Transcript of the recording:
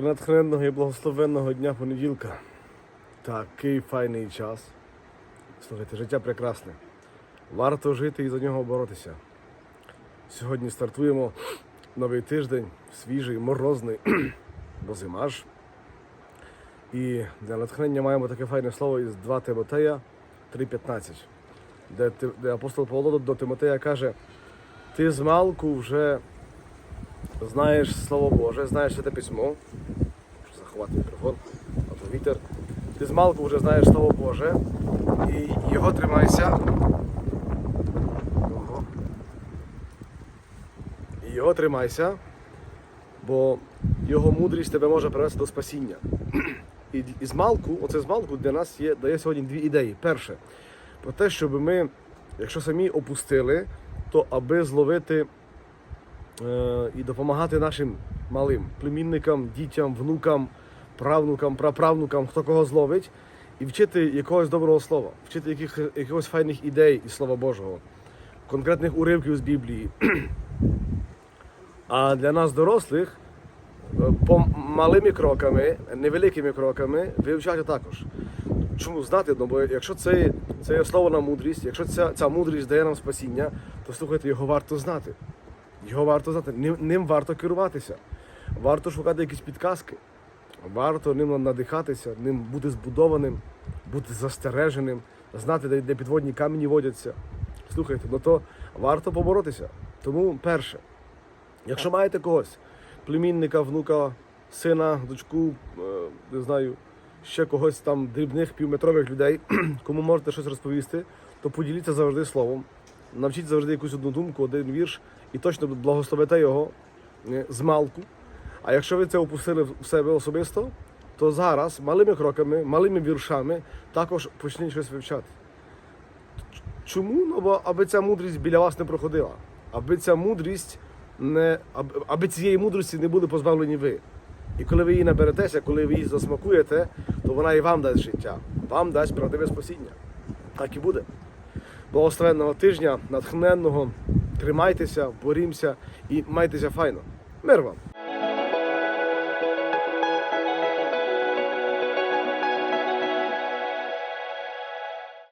Принатхненного і благословенного дня понеділка. Такий файний час. Слухайте, життя прекрасне. Варто жити і за нього боротися. Сьогодні стартуємо новий тиждень, свіжий, морозний, бо зима ж. І для натхнення маємо таке файне слово із 2 Тимотея 3.15, де, апостол Павло до Тимотея каже: Ти з малку вже знаєш Слово Боже, знаєш Святе письмо. Можу заховати а то вітер. Ти з малку вже знаєш Слово Боже і його тримайся. Ого. І його тримайся, бо його мудрість тебе може привести до спасіння. І, і з малку, оце з малку для нас є, дає сьогодні дві ідеї. Перше, про те, щоб ми, якщо самі опустили, то аби зловити і допомагати нашим малим племінникам, дітям, внукам, правнукам, праправнукам, хто кого зловить, і вчити якогось доброго слова, вчити яких, якихось файних ідей із Слова Божого, конкретних уривків з Біблії. А для нас, дорослих, е, по малими кроками, невеликими кроками вивчати також. Чому знати? Ну, бо якщо це, це є слово на мудрість, якщо ця, ця мудрість дає нам спасіння, то слухайте, його варто знати. Його варто знати, ним, ним варто керуватися. Варто шукати якісь підказки. Варто ним надихатися, ним бути збудованим, бути застереженим, знати, де, де підводні камені водяться. Слухайте, ну то варто поборотися. Тому перше, якщо маєте когось, племінника, внука, сина, дочку, е, не знаю, ще когось там дрібних півметрових людей, кому можете щось розповісти, то поділіться завжди словом. Навчіть завжди якусь одну думку, один вірш, і точно благословите його е, з малку. А якщо ви це опустили в себе особисто, то зараз малими кроками, малими віршами також почніть щось вивчати. Чому? Ну, бо аби ця мудрість біля вас не проходила, аби ця мудрість не аби, цієї мудрості не були позбавлені ви. І коли ви її наберетеся, коли ви її засмакуєте, то вона і вам дасть життя, вам дасть правдиве спасіння. Так і буде. Благословенного тижня, натхненного, тримайтеся, борімося і майтеся файно. Мир вам!